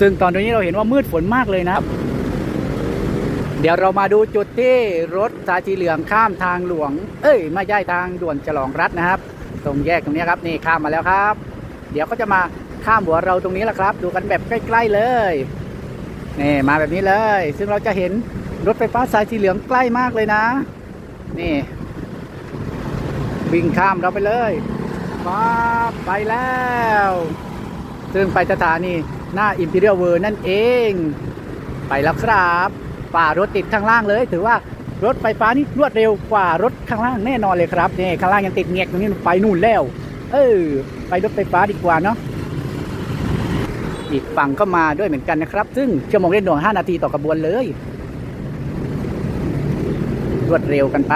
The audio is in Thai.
ซึ่งตอนนี้เราเห็นว่ามืดฝนมากเลยนะครับ เดี๋ยวเรามาดูจุดที่รถสายสีเหลืองข้ามทางหลวง เอ้ยไม่ใช่ทางด่วนฉลองรัฐนะครับ ตรงแยกตรงนี้ครับนี่ข้ามมาแล้วครับ เดี๋ยวก็จะมาข้ามหัวเราตรงนี้แหละครับ ดูกันแบบใกล้ ๆเลยนี่มาแบบนี้เลย ซึ่งเราจะเห็นรถไฟฟ้าสายสีเหลืองใกล้มากเลยนะ นี่วิ่งข้ามเราไปเลยมาไปแล้ว ซึ่งไปสถานี หน้า Imperial World นั่นเอง ไปแล้วครับ ป่ารถติดข้างล่างเลย ถือว่ารถไฟฟ้านี่รวดเร็วกว่ารถข้างล่างแน่นอนเลยครับนี่ข้างล่างยังติดเงียกตรงนี้ไปนู่นแล้ว เออ ไปรถไฟฟ้าดีกว่าเนาะอีกฝั่งก็มาด้วยเหมือนกันนะครับ ซึ่งชั่วโมงเร่งด่วน5 นาทีต่อกระบวนเลย รวดเร็วกันไป